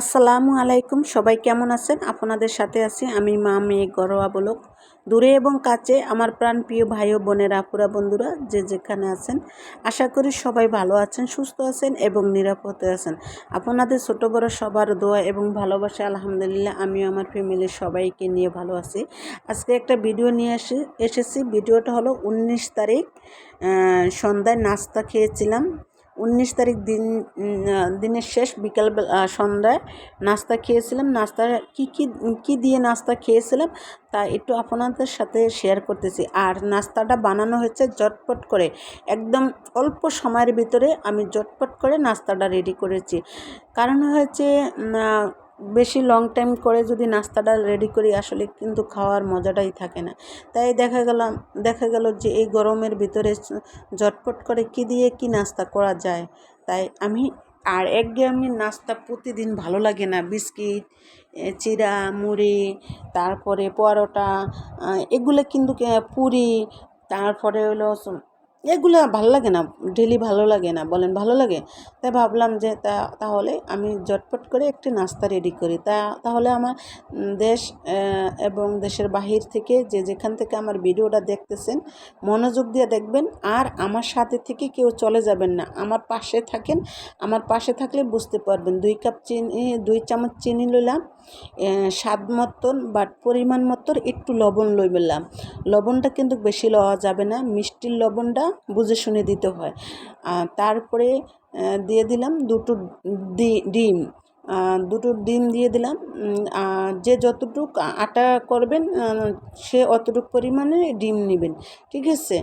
আসসালামু আলাইকুম। সবাই কেমন আছেন? আপনাদের সাথে আছি আমি মা মেয়ে গরোয়া বলক। দূরে এবং কাছে আমার প্রাণ প্রিয় ভাই ও বোনেরা আপুরা বন্ধুরা যে যেখানে আছেন, আশা করি সবাই ভালো আছেন, সুস্থ আছেন এবং নিরাপদে আছেন। আপনাদের ছোট বড় সবার দোয়া এবং ভালোবাসা, আলহামদুলিল্লাহ, আমিও আমার ফ্যামিলির সবাইকে নিয়ে ভালো আছি। আজকে একটা ভিডিও নিয়ে এসে এসেছি। ভিডিওটা হলো উনিশ তারিখ সন্ধ্যায় নাস্তা খেয়েছিলাম। উনিশ তারিখ দিন দিনের শেষ বিকাল সন্ধ্যায় নাস্তা খেয়েছিলাম। নাস্তা কি কি কি দিয়ে নাস্তা খেয়েছিলাম তা একটু আপনাদের সাথে শেয়ার করতেছি। আর নাস্তাটা বানানো হয়েছে জটপট করে। একদম অল্প সময়ের ভিতরে আমি জটপট করে নাস্তাটা রেডি করেছি। কারণ হয়েছে বেশি লং টাইম করে যদি নাস্তাটা রেডি করি, আসলে কিন্তু খাওয়ার মজাটাই থাকে না। তাই দেখা গেলাম দেখা গেল যে এই গরমের ভিতরে ঝটপট করে কি দিয়ে কি নাস্তা করা যায়। তাই আমি, আর একঘেয়েমি নাস্তা প্রতিদিন ভালো লাগে না। বিস্কিট চিরা, মুড়ি, তারপরে পরোটা এগুলো কিন্তু পুরি, তারপরে হলো এগুলো ভালো লাগে না ডেলি ভালো লাগে না, বলেন ভালো লাগে? তাই ভাবলাম যে তা, তাহলে আমি ঝটপট করে একটি নাস্তা রেডি করি। তা, তাহলে আমার দেশ এবং দেশের বাহির থেকে যে যেখান থেকে আমার ভিডিওটা দেখতেছেন, মনোযোগ দিয়ে দেখবেন, আর আমার সাথে থেকে কেউ চলে যাবেন না। আমার পাশে থাকেন, আমার পাশে থাকলে বুঝতে পারবেন। দুই কাপ চিনি, দুই চামচ চিনি লইলাম স্বাদ মতন বাট পরিমাণ মতন একটু লবণ লই লবণটা কিন্তু বেশি লওয়া যাবে না, মিষ্টির লবণটা বুঝে শুনে দিতে হয়। তারপরে দিয়ে দিলাম দুটো ডিম। দুটো ডিম দিয়ে দিলাম। যে যতটুক আটা করবেন সে অতটুক পরিমাণে ডিম নেবেন। ঠিক আছে?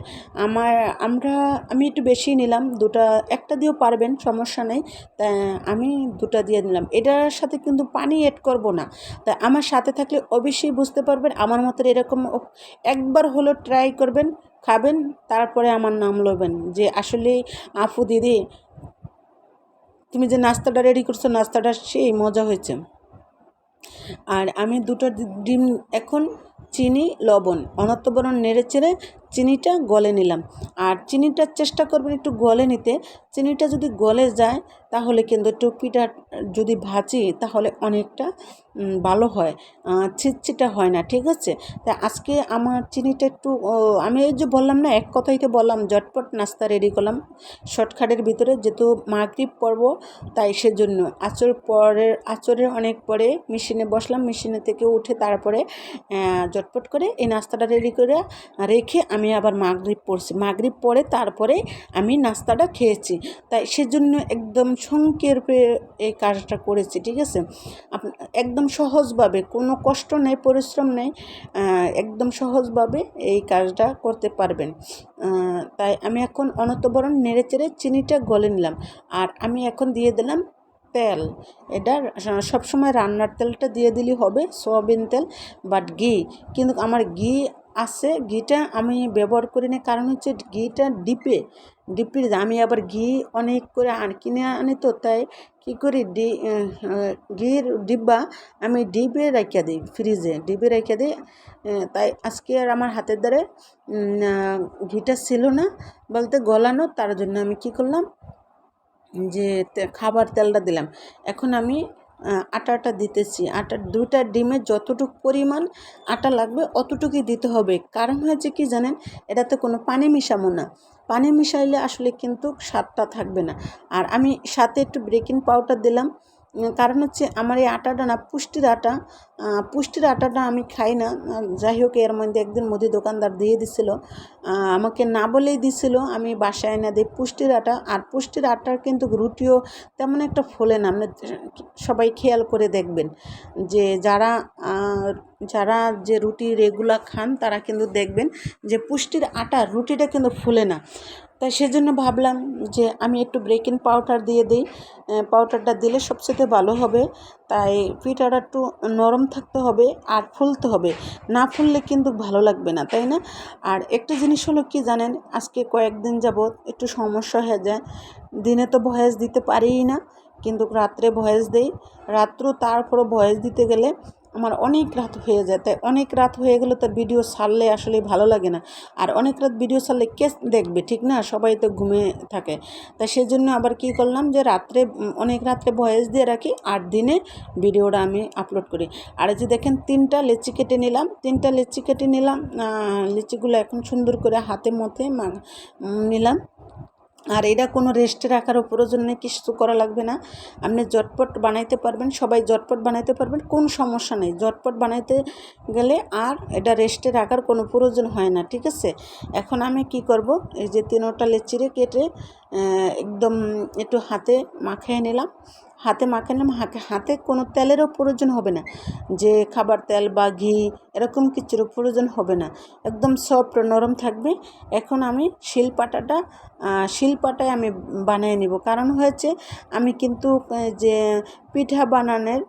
আমার, আমরা, আমি একটু বেশি নিলাম, দুটা, একটা দিয়েও পারবেন, সমস্যা নেই। তা, আমি দুটা দিয়ে নিলাম এটার সাথে কিন্তু পানি এড করব না। তা, আমার সাথে থাকলে অবশ্যই বুঝতে পারবেন। আমার মতো এরকম, একবার হলো ট্রাই করবেন। খাবেন, তারপরে আমার নাম লবেন যে আসলে আফু দিদি, তুমি যে নাস্তাটা রেডি করছ, নাস্তাটা সেই মজা হয়েছে। আর আমি দুটো ডিম, এখন চিনি, লবণ। অনর্থবরণ নেড়ে চেড়ে চিনিটা গলে নিলাম। আর চিনিটার চেষ্টা করবেন একটু গলে নিতে। চিনিটা যদি গলে যায় তাহলে কিন্তু টুপিটা যদি ভাজি তাহলে অনেকটা ভালো হয়। ছিটছিটা হয় না ঠিক আছে? তা আজকে আমার চিনিটা একটু আমি এই যে বললাম না এক কথাই তো বললাম ঝটপট নাস্তা রেডি করলাম। শর্টকাটের ভিতরে যেহেতু মাগরিব পর্ব তাই সেজন্য আচর পরের আচরের অনেক পরে মেশিনে বসলাম মেশিনে থেকে উঠে তারপরে আহ, ঝটপট করে এই নাস্তাটা রেডি করে রেখে আমি আবার মাগরিব পড়ছি। মাগরিব পরে তারপরে আমি নাস্তাটা খেয়েছি। তাই সেজন্য একদম সংক্ষেপে এই কাজটা করেছি, ঠিক আছে? একদম সহজভাবে, কোনো কষ্ট নেই, পরিশ্রম নেই একদম সহজভাবে এই কাজটা করতে পারবেন। তাই আমি এখন অনতবরণ নেড়ে চেড়ে চিনিটা গলে নিলাম। আর আমি এখন দিয়ে দিলাম তেল। এটা সবসময় রান্নার তেলটা দিয়ে দিলে হবে, সয়াবিন তেল, বাট ঘি। কিন্তু আমার ঘি আছে, ঘিটা আমি ব্যবহার করি না। কারণ হচ্ছে ঘিটা ডিপে, ডিপির আমি আবার ঘি অনেক করে আর কিনে আনি তো, তাই কী করি ডি ঘির ডিব্বা আমি ডিবে রাখিয়া দিই, ফ্রিজে ডিবে রাখিয়া দিই। তাই আজকে আর আমার হাতের দ্বারে ঘিটা ছিল না বলতে গলানো, তার জন্য আমি কি করলাম যে খাবার তেলটা দিলাম। এখন আমি আটাটা দিতেছি। আটা দুইটা ডিমের যতটুকু পরিমাণ আটা লাগবে অতটুকুই দিতে হবে। কারণ হয়েছে কি জানেন? এটাতে কোনো পানি মিশাবো না। পানি মিশাইলে আসলে কিন্তু স্বাদটা থাকবে না। আর আমি সাথে একটু ব্রেকিং পাউডার দিলাম। কারণ হচ্ছে আমার এই আটাটা না, পুষ্টির আটা পুষ্টির আটাটা আমি খাই না। যাই হোক, এর মধ্যে একদিন মুদি দোকানদার দিয়ে দিছিল। আমাকে না বলেই দিছিল, আমি বাসায় না দিই পুষ্টির আটা। আর পুষ্টির আটার কিন্তু রুটিও তেমন একটা ফোলে না। আপনি সবাই খেয়াল করে দেখবেন যে যারা যারা যে রুটি রেগুলার খান, তারা কিন্তু দেখবেন যে পুষ্টির আটা রুটিটা কিন্তু ফুলে না। তাই সেজন্য ভাবলাম যে আমি একটু ব্রেকিং পাউডার দিয়ে দিই। পাউডারটা দিলে সবচেয়ে ভালো হবে। তাই পিঠাটা একটু নরম থাকতে হবে আর ফুলতে হবে। না ফুললে কিন্তু ভালো লাগবে না, তাই না? আর একটা জিনিস হলো কি জানেন, আজকে কয়েকদিন যাবৎ একটু সমস্যা হয়ে যায়। দিনে তো ভয়েস দিতে পারিই না, কিন্তু রাত্রে ভয়েস দেই। রাত্রেও তারপরও ভয়েস দিতে গেলে আমার অনেক রাত হয়ে যায়, তাই অনেক রাত হয়ে গেলে তো ভিডিও ছাড়লে আসলে ভালো লাগে না। আর অনেক রাত ভিডিও ছাড়লে কে দেখবে, ঠিক না? সবাই তো ঘুমে থাকে। তাই সেজন্য আবার কি করলাম যে, রাত্রে অনেক রাত্রে ভয়েস দিয়ে রাখি আট দিনে ভিডিওটা আমি আপলোড করি। আর যে দেখেন, তিনটা লেচি কেটে নিলাম। তিনটা লেচি কেটে নিলাম লিচিগুলো এখন সুন্দর করে হাতে মতে নিলাম। আর এটা কোনো রেস্টে রাখারও প্রয়োজন নেই, কিছু করা লাগবে না। আপনি জটপট বানাইতে পারবেন, সবাই জটপট বানাইতে পারবেন, কোন সমস্যা নেই। জটপট বানাইতে গেলে আর এটা রেস্টে রাখার কোনো প্রয়োজন হয় না, ঠিক আছে? এখন আমি কি করব? এই যে তিনোটা লেচিরে কেটে একদম একটু হাতে মাখিয়ে নিলাম। হাতে মাখিয়ে নিলাম হাতে কোনো তেলেরও প্রয়োজন হবে না। যে খাবার তেল বা ঘি এরকম কিছুরও প্রয়োজন হবে না। একদম সফট, নরম থাকবে। এখন আমি শিলপাটাটা শিলপাটায় আমি বানিয়ে নিব। কারণ হয়েছে, আমি কিন্তু যে পিঠা বানানোর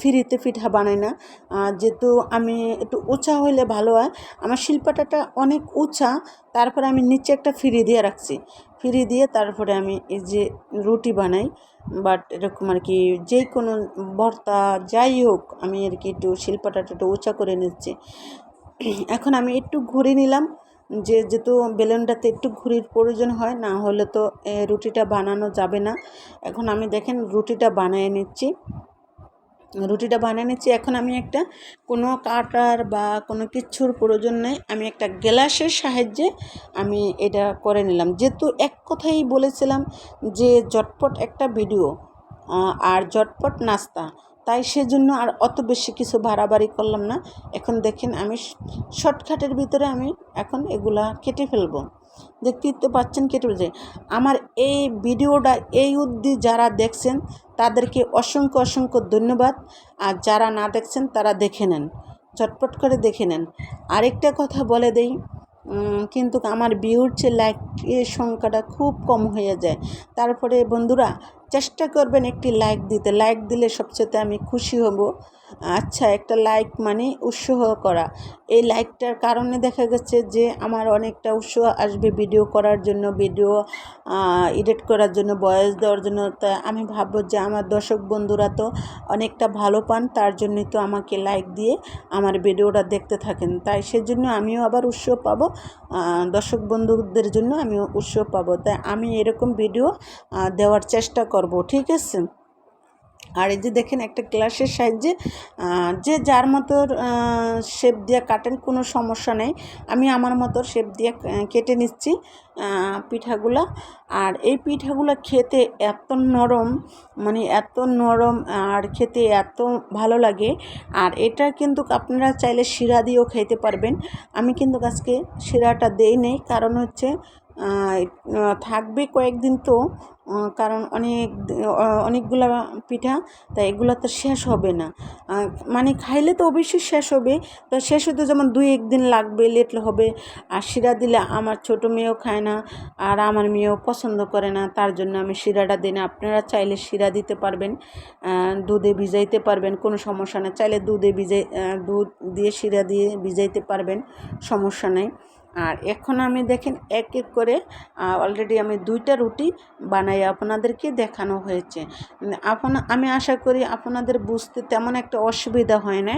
ফ্রিতে পিঠা বানাই না। যেহেতু আমি একটু উঁচা হইলে ভালো হয়। আমার শিলপাটাটা অনেক উঁচা, তারপরে আমি নিচে একটা ফ্রি দিয়ে রাখছি। ফ্রি দিয়ে তারপরে আমি এই যে রুটি বানাই বাট এরকম আর কি যে কোনো ভর্তা যাই হোক আমি আর কি একটু শিলপাটাটা একটু উঁচা করে নিচ্ছি। এখন আমি একটু ঘুরে নিলাম, যে যেহেতু বেলুনটাতে একটু ঘুরির প্রয়োজন হয়, না হলে তো রুটিটা বানানো যাবে না। এখন আমি দেখেন রুটিটা বানিয়ে নিচ্ছি। রুটিটা বানিয়ে নিচ্ছি। এখন আমি একটা কোনো কাটার বা কোনো কিচ্ছুর প্রয়োজন নেই। আমি একটা গ্লাসের সাহায্যে আমি এটা করে নিলাম। যেহেতু এক কথাই বলেছিলাম যে জটপট একটা ভিডিও আর জটপট নাস্তা, তাই সেজন্য আর অত বেশি কিছু বাড়াবাড়ি করলাম না। এখন দেখেন আমি শর্টকাটের ভিতরে আমি এখন এগুলা কেটে ফেলব। দেখতেই তো পাচ্ছেন কেটে যে আমার এই ভিডিওটা, এই অবধি যারা দেখছেন, তাদেরকে অসংখ্য অসংখ্য ধন্যবাদ। আর যারা না দেখছেন, তারা দেখে নেন। চটপট করে দেখে নেন। আরেকটা কথা বলে দেই কিন্তু আমার ভিউর চেয়ে লাইকের সংখ্যাটা খুব কম হয়ে যায়। তারপরে বন্ধুরা চেষ্টা করবেন একটি লাইক দিতে। লাইক দিলে সবচেয়ে আমি খুশি হব। আচ্ছা একটা লাইক মানে উৎসাহ করা। এই লাইকটার কারণে দেখা গেছে যে আমার অনেকটা উৎসাহ আসবে ভিডিও করার জন্য ভিডিও এডিট করার জন্য বয়স দেওয়ার জন্য। তা আমি ভাববো যে আমার দর্শক বন্ধুরা তো অনেকটা ভালো পান, তার জন্যই তো আমাকে লাইক দিয়ে আমার ভিডিওটা দেখতে থাকেন। তাই সেজন্য আমিও আবার উৎসাহ পাবো। দর্শক বন্ধুদের জন্য আমিও উৎসাহ পাবো। তাই আমি এরকম ভিডিও দেওয়ার চেষ্টা করব। ঠিক আছে? আর এই যে দেখেন একটা গ্লাসের সাহায্যে যে যার মতো শেপ দিয়ে কাটেন, কোনো সমস্যা নেই। আমি আমার মতো শেপ দিয়ে কেটে নিচ্ছি পিঠাগুলা। আর এই পিঠাগুলো খেতে এত নরম মানে এত নরম, আর খেতে এত ভালো লাগে। আর এটা কিন্তু আপনারা চাইলে শিরা দিয়েও খেতে পারবেন। আমি কিন্তু আজকে শিরাটা দেই নেই, কারণ হচ্ছে থাকবে কয়েকদিন তো কারণ অনেক অনেকগুলা পিঠা, তাই এগুলো তো শেষ হবে না। মানে খাইলে তো অবশ্যই শেষ হবে, তো শেষ হতে যেমন দুই একদিন লাগবে, লেট হবে। আর শিরা দিলে আমার ছোট মেয়েও খায় না, আর আমার মেয়েও পছন্দ করে না, তার জন্য আমি শিরাটা দিই না। আপনারা চাইলে শিরা দিতে পারবেন দুধে ভিজাইতে পারবেন, কোনো সমস্যা নেই। চাইলে দুধে ভিজাই দুধ দিয়ে শিরা দিয়ে ভিজাইতে পারবেন, সমস্যা নেই। আর এখন আমি দেখেন এক এক করে অলরেডি আমি দুইটা রুটি বানাই আপনাদেরকে দেখানো হয়েছে। আপনা, আমি আশা করি আপনাদের বুঝতে তেমন একটা অসুবিধা হয় না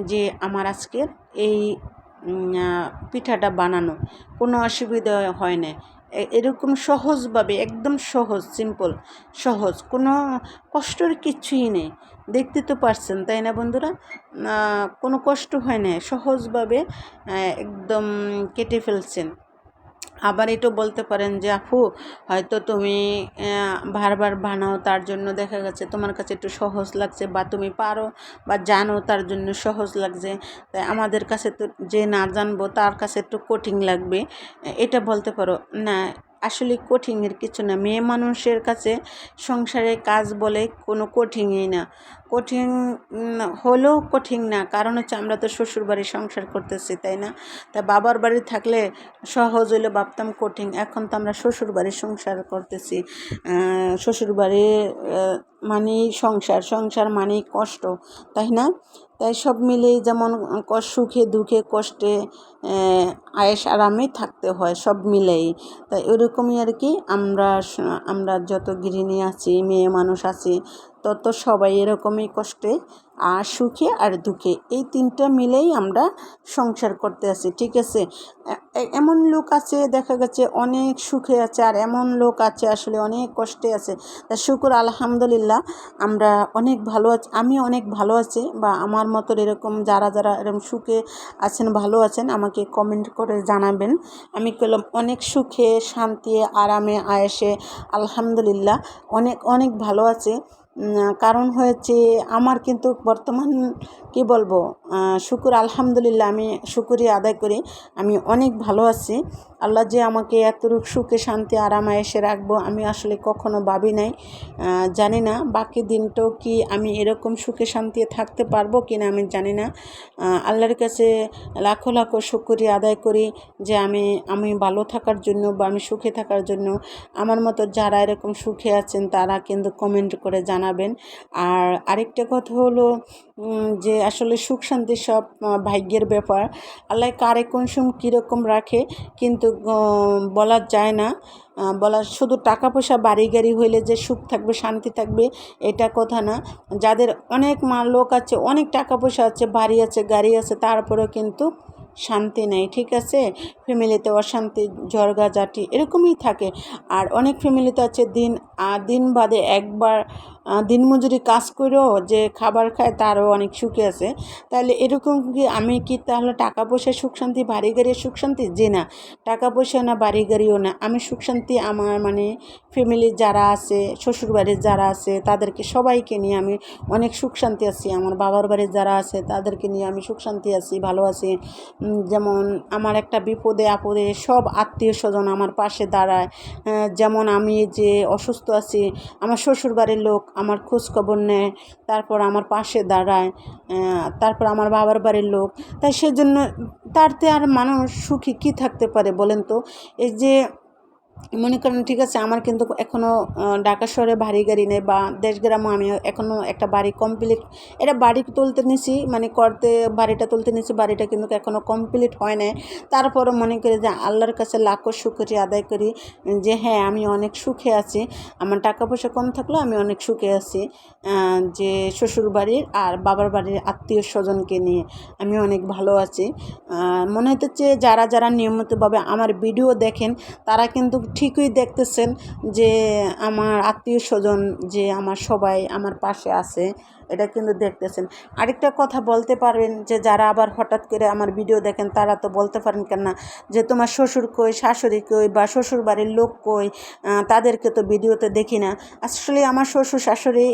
যে আমার আজকের এই পিঠাটা বানানো। কোনো অসুবিধা হয় না। এরকম সহজভাবে, একদম সহজ সিম্পল সহজ। কোনো কষ্টর কিচ্ছুই নেই। দেখতে তো পারছেন, তাই না বন্ধুরা? কোনো কষ্ট হয় না। সহজভাবে একদম কেটে ফেলছেন। আবার এটাও বলতে পারেন যে, আপু, হয়তো তুমি বারবার বানাও, তার জন্য দেখা গেছে তোমার কাছে একটু সহজ লাগছে বা তুমি পারো বা জানো তার জন্য সহজ লাগছে। তাই আমাদের কাছে তো যে না জানব তার কাছে একটু কঠিন লাগবে। এটা বলতে পারো। না আসলে কঠিনের কিছু না। মেয়ে মানুষের কাছে সংসারের কাজ বলে কোনো কঠিনই না। কঠিন হলেও কঠিন না। কারণ হচ্ছে আমরা তো শ্বশুরবাড়ি সংসার করতেছি, তাই না? তা বাবার বাড়ি থাকলে সহজ হলে ভাবতাম কঠিন। এখন তো আমরা শ্বশুর বাড়ির সংসার করতেছি। শ্বশুর বাড়ি মানেই সংসার। সংসার মানেই কষ্ট, তাই না? তাই সব মিলেই যেমন সুখে, দুঃখে, কষ্টে আয়েস আরামে থাকতে হয়, সব মিলেই। তাই ওরকমই আর কি আমরা আমরা যত গৃহিণী আছি, মেয়ে মানুষ আছি তো তো সবাই এরকমই কষ্টে আর সুখে আর দুঃখে। এই তিনটা মিলেই আমরা সংসার করতে আছি, ঠিক আছে? এমন লোক আছে, দেখা গেছে অনেক সুখে আছে, আর এমন লোক আছে আসলে অনেক কষ্টে আছে। তা শুকুর, আলহামদুলিল্লাহ, আমরা অনেক ভালো আছি, আমি অনেক ভালো আছি বা আমার মতো এরকম যারা যারা এরকম সুখে আছেন, ভালো আছেন, আমাকে কমেন্ট করে জানাবেন। আমি পেলাম অনেক সুখে শান্তি আরামে, আয়েসে, আলহামদুলিল্লাহ, অনেক অনেক ভালো আছে। কারণ হয়েছে আমার কিন্তু বর্তমান কি বলব? শুকুর, আলহামদুলিল্লাহ আমি শুকুরি আদায় করি। আমি অনেক ভালো আছি। আল্লাহ যে আমাকে এতটুকু সুখে, শান্তি আরাম এসে রাখব, আমি আসলে কখনো ভাবি নাই। জানি না বাকি দিনটাও কি আমি এরকম সুখে শান্তি থাকতে পারব কি না আমি জানি না। আল্লাহর কাছে লাখো লাখো শুকুরি আদায় করি যে আমি আমি ভালো থাকার জন্য বা আমি সুখে থাকার জন্য। আমার মতো যারা এরকম সুখে আছেন তারা কিন্তু কমেন্ট করে জানাবেন। আর আরেকটা কথা হলো যে আসলে সুখ শান্তি সব ভাগ্যের ব্যাপার। আল্লাহ কারে কোন সময় কীরকম রাখে, কিন্তু বলা যায় না। বলা, শুধু টাকা পয়সা বাড়ি গাড়ি হইলে যে সুখ থাকবে, শান্তি থাকবে, এটা কথা না। যাদের অনেক মা লোক আছে, অনেক টাকা পয়সা আছে, বাড়ি আছে, গাড়ি আছে, তারপরেও কিন্তু শান্তি নেই, ঠিক আছে? ফ্যামিলিতে অশান্তি ঝরগা জাটি এরকমই থাকে। আর অনেক ফ্যামিলিতে আছে, দিন দিন বাদে একবার দিনমজুরি কাজ করেও যে খাবার খায় তারও অনেক সুখে আছে। তাহলে এরকম কি আমি কি তাহলে টাকা পয়সা সুখ শান্তি, বাড়ি গাড়ির সুখ শান্তি? যে না। টাকা পয়সা না, বাড়ি গাড়িও না। আমি সুখ শান্তি আমার মানে ফ্যামিলির যারা আছে শ্বশুর বাড়ির যারা আছে, তাদেরকে সবাইকে নিয়ে আমি অনেক সুখ শান্তি আছি। আমার বাবার বাড়ির যারা আছে, তাদেরকে নিয়ে আমি সুখ শান্তি আছি, ভালো আছি। যেমন আমার একটা বিপদে আপদে সব আত্মীয় স্বজন আমার পাশে দাঁড়ায়। যেমন আমি যে অসুস্থ আছি, আমার শ্বশুর বাড়ির লোক আমার খোঁজখবর নেয়, তারপর আমার পাশে দাঁড়ায় তারপর আমার বাবার বাড়ির লোক। তাই সেজন্য তারতে আর মানুষ সুখী কী থাকতে পারে বলেন তো? এই যে মনে করেন, ঠিক আছে, আমার কিন্তু এখনও ঢাকা শহরে বাড়ি গাড়ি নেই বা দেশ গ্রামে আমি এখনও একটা বাড়ি কমপ্লিট এটা বাড়ি তুলতে নিছি মানে করতে, বাড়িটা তুলতে নিছি, বাড়িটা কিন্তু এখনও কমপ্লিট হয় নাই। তারপরও মনে করি যে আল্লাহর কাছে লাখো শুকরিয়া আদায় করি, যে হ্যাঁ আমি অনেক সুখে আছি, আমার টাকা পয়সা কম থাকলেও আমি অনেক সুখে আছি যে শ্বশুর বাড়ির আর বাবার বাড়ির আত্মীয় স্বজনকে নিয়ে আমি অনেক ভালো আছি। মনে হতেছে যারা যারা নিয়মিতভাবে আমার ভিডিও দেখেন, তারা কিন্তু ঠিকই দেখতেছেন যে আমার আত্মীয় স্বজন যে আমার সবাই আমার পাশে আছে এটা কিন্তু দেখতেছেন। আরেকটা কথা বলতে পারবেন যে, যারা আবার হঠাৎ করে আমার ভিডিও দেখেন, তারা তো বলতে পারেন কেন না, যে তোমার শ্বশুর কই, শাশুড়ি কই বা শ্বশুর বাড়ির লোক কই তাদেরকে তো ভিডিওতে দেখি না। আসলে আমার শ্বশুর শাশুড়ি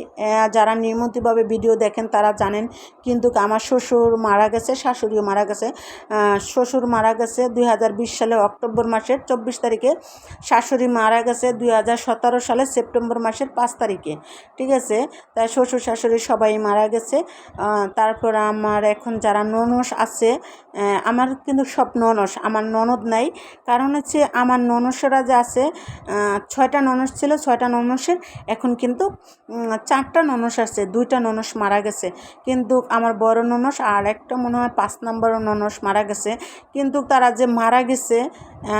যারা নিয়মিতভাবে ভিডিও দেখেন, তারা জানেন কিন্তু আমার শ্বশুর মারা গেছে, শাশুড়িও মারা গেছে। শ্বশুর মারা গেছে দুই হাজার বিশ সালে অক্টোবর মাসের চব্বিশ তারিখে, শাশুড়ি মারা গেছে দুই হাজার সতেরো সালে সেপ্টেম্বর মাসের পাঁচ তারিখে, ঠিক আছে? তাই শ্বশুর শাশুড়ি সবাই মারা গেছে। তারপর আমার এখন যারা ননস আছে আমার কিন্তু সব ননস আমার ননদ নাই। কারণ হচ্ছে আমার ননসেরা যে আছে ছয়টা ননস ছিল ছয়টা ননসের এখন কিন্তু চারটা ননস আছে দুইটা ননস মারা গেছে। কিন্তু আমার বড় ননস আর একটা মনে হয় পাঁচ নম্বর ননস মারা গেছে। কিন্তু তারা যে মারা গেছে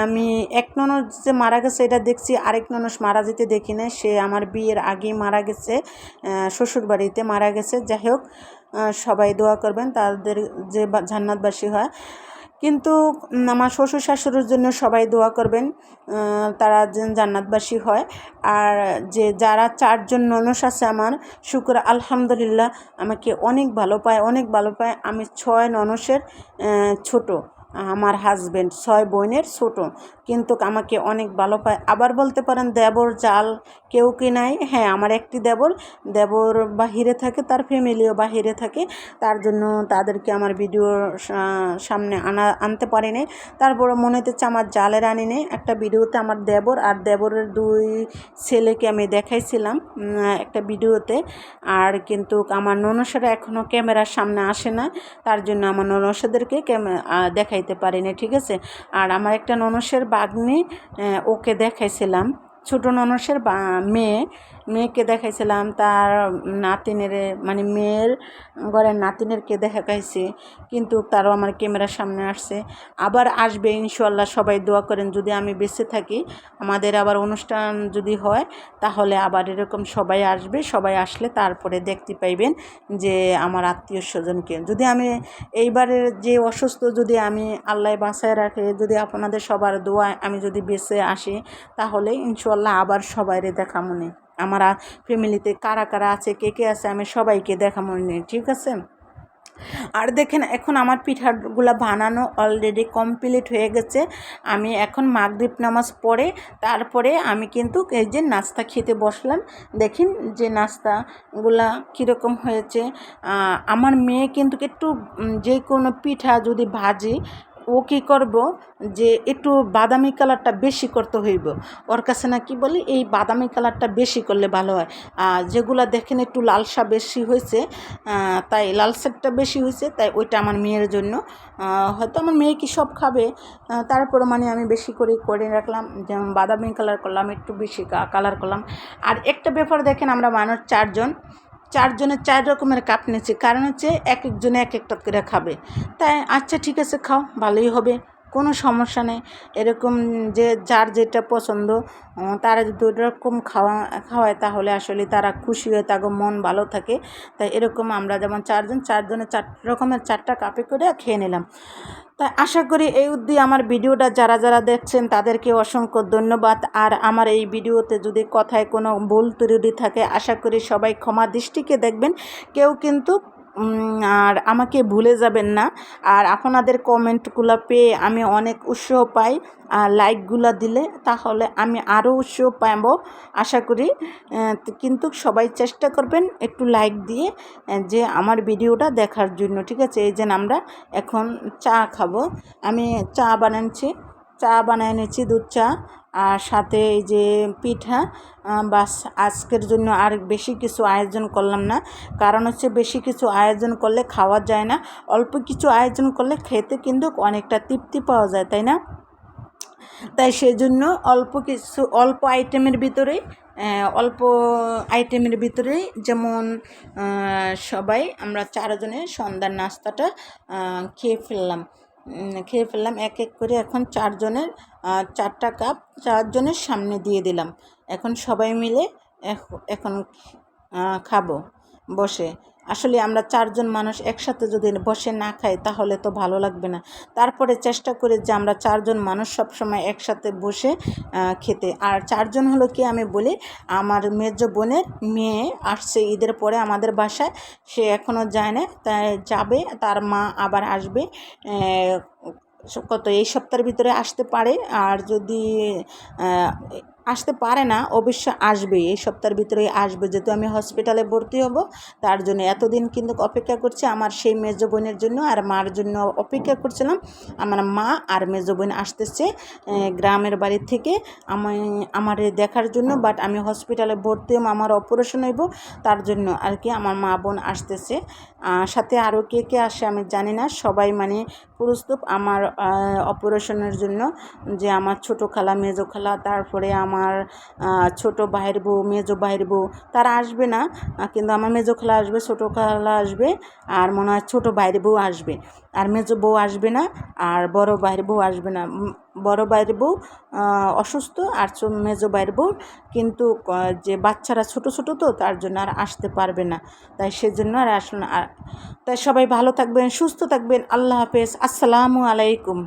আমি এক ননস যে মারা গেছে এটা দেখছি আরেক ননস মারা যেতে দেখি না সে আমার বিয়ের আগেই মারা গেছে আহ, শ্বশুর বাড়িতে মারা গেছে। যাই হোক সবাই দোয়া করবেন তাদের যে জান্নাতবাসী হয়। কিন্তু আমার শ্বশুর শাশুড়ির জন্য সবাই দোয়া করবেন তারা জান্নাতবাসী হয়। আর যে যারা চারজন ননস আছে আমার, শুক্র আলহামদুলিল্লাহ, আমাকে অনেক ভালো পায়, অনেক ভালো পায়। আমি ছয় ননসের ছোট। আমার হাজব্যান্ড ছয় বোনের ছোট। কিন্তু আমাকে অনেক ভালো পায়। আবার বলতে পারেন দেবর জাল কেউ কি নাই? হ্যাঁ আমার একটি দেবর। দেবর বাহিরে থাকে তার ফ্যামিলিও বাহিরে থাকে। তার জন্য তাদেরকে আমার ভিডিওর সামনে আনা আনতে পারিনি। তারপরে মনে হচ্ছে আমার জালের আনি নেই। একটা ভিডিওতে আমার দেবর আর দেবরের দুই ছেলেকে আমি দেখাইছিলাম একটা ভিডিওতে আর কিন্তু আমার ননসেরা এখনও ক্যামেরার সামনে আসে না। তার জন্য আমার ননসেদেরকে ক্যামে- আহ, দেখাইতে পারিনি ঠিক আছে? আর আমার একটা ননসের বাগনি ওকে দেখাইছিলাম। ছোটো ননসের মেয়ে মেয়েকে দেখাইছিলাম, তার নাতিনের মানে মেয়ের ঘরের নাতিনেরকে দেখাইছি, কিন্তু তারও আমার ক্যামেরার সামনে আসছে। আবার আসবে ইনশাল্লাহ সবাই দোয়া করেন, যদি আমি বেঁচে থাকি, আমাদের আবার অনুষ্ঠান যদি হয়, তাহলে আবার এরকম সবাই আসবে, সবাই আসলে তারপরে দেখতে পাইবেন যে আমার আত্মীয় স্বজনকে। যদি আমি এইবারের যে অসুস্থ, যদি আমি আল্লাহ বাসায় রাখে, যদি আপনাদের সবার দোয়া আমি যদি বেঁচে আসি, তাহলে ইনশাল্লাহ আবার সবাইরে দেখা মনে। আমার ফ্যামিলিতে কারা কারা আছে, কে কে আছে, আমি সবাইকে দেখা মনে ঠিক আছে? আর দেখেন, এখন আমার পিঠাগুলো বানানো অলরেডি কমপ্লিট হয়ে গেছে। আমি এখন মাগরীব নামাজ পড়ে, তারপরে আমি কিন্তু এই যে নাস্তা খেতে বসলাম। দেখেন যে নাস্তাগুলা কীরকম হয়েছে। আমার মেয়ে কিন্তু একটু যে কোনো পিঠা যদি ভাজি ও কী করব? যে একটু বাদামি কালারটা বেশি করতে হইব। ওর কাছে না কি বলি, এই বাদামি কালারটা বেশি করলে ভালো হয়। আর যেগুলো দেখেন একটু লালসা বেশি হয়েছে তাই লালসাটা বেশি হয়েছে তাই ওইটা আমার মেয়ের জন্য। হয়তো আমার মেয়ে কি সব খাবে? তারপরে মানে আমি বেশি করে করে রাখলাম। যেমন বাদামি কালার করলাম, একটু বেশি কালার করলাম। আর একটা ব্যাপার দেখেন, আমরা মানুষ চারজন। চারজনের চার রকমের কাপ নিয়েছি। কারণ হচ্ছে এক একজনে এক একটা করে খাবে। তাই আচ্ছা ঠিক আছে, খাও, ভালোই হবে। কোনো সমস্যা নেই। এরকম যে যার যেটা পছন্দ তারা যদি ওরকম খাওয়া, খাওয়ায় তাহলে আসলে তারা খুশি হয়ে তাকে মন ভালো থাকে। তাই এরকম আমরা যেমন চারজন চারজনের চার রকমের চারটা কাপে করে খেয়ে নিলাম। তাই আশা করি এই অবধি আমার ভিডিওটা যারা যারা দেখছেন তাদেরকে অসংখ্য ধন্যবাদ। আর আমার এই ভিডিওতে যদি কথায় কোনো ভুল ত্রুটি থাকে, আশা করি সবাই ক্ষমা দৃষ্টিকে দেখবেন। কেউ কিন্তু আর আমাকে ভুলে যাবেন না। আর আপনাদের কমেন্টগুলো পেয়ে আমি অনেক উৎসাহ পাই। আর লাইকগুলো দিলে তাহলে আমি আরও উৎসাহ পাব আশা করি। কিন্তু সবাই চেষ্টা করবেন একটু লাইক দিয়ে যে আমার ভিডিওটা দেখার জন্য, ঠিক আছে? এই যে আমরা এখন চা খাব। আমি চা বানাচ্ছি, চা বানিয়ে নিচ্ছি দুধ চা। আর সাথে এই যে পিঠা বাস আজকের জন্য আর বেশি কিছু আয়োজন করলাম না। কারণ হচ্ছে বেশি কিছু আয়োজন করলে খাওয়া যায় না, অল্প কিছু আয়োজন করলে খেতে কিন্তু অনেকটা তৃপ্তি পাওয়া যায়, তাই না? তাই সেজন্য অল্প কিছু, অল্প আইটেমের ভিতরেই অল্প আইটেমের ভিতরেই যেমন সবাই আমরা চারজনে সন্ধ্যার নাস্তাটা খেয়ে ফেললাম। খেয়ে ফেললাম, এক এক করে এখন চারজনের চারটা কাপ চারজনের সামনে দিয়ে দিলাম। এখন সবাই মিলে এখন খাব, বসে। আসলে আমরা চারজন মানুষ একসাথে যদি বসে না খাই তাহলে তো ভালো লাগবে না। তারপরে চেষ্টা করে যে আমরা চারজন মানুষ সবসময় একসাথে বসে খেতে। আর চারজন হলো কি আমি বলি, আমার মেজ বোনের মেয়ে আসছে ঈদের পরে আমাদের বাসায়। সে এখনও যায় না, তাই যাবে, তার মা আবার আসবে কত এই সপ্তাহের ভিতরে আসতে পারে। আর যদি আসতে পারে না অবশ্য আসবে এই সপ্তাহের ভিতরে আসবে। যেহেতু আমি হসপিটালে ভর্তি হব, তার জন্য এতদিন কিন্তু অপেক্ষা করছে আমার সেই মেজো বোনের জন্য আর মার জন্য অপেক্ষা করছিলাম। আমার মা আর মেজো বোন আসতেছে গ্রামের বাড়ি থেকে। আমি, আমার দেখার জন্য বাট আমি হসপিটালে ভর্তি হব, আমার অপারেশন হইব, তার জন্য আর কি আমার মা বোন আসতেছে। সাথে আরও কে কে আসে আমি জানি না, সবাই মানে প্রস্তুত আমার অপারেশনের জন্য যে আমার ছোটো খালা, মেজো খালা, তারপরে আমার ছোট ভাইয়ের বউ, মেজো ভাইয়ের বউ, তারা আসবে না কিন্তু আমার মেজো খালা আসবে, ছোটো খালা আসবে, আর মনে হয় ছোটো ভাইয়ের বউ আসবে। আর মেজো বউ আসবে না, আর বড় ভাইয়ের বউ আসবে না। বড় ভাইয়ের বউ অসুস্থ, আর মেজো ভাইয়ের বউ, কিন্তু যে বাচ্চারা ছোট ছোট তো, তার জন্য আর আসতে পারবে না। তাই সেজন্য আর আসলে তাই সবাই ভালো থাকবেন, সুস্থ থাকবেন, আল্লাহ হাফেজ, আসসালামু আলাইকুম।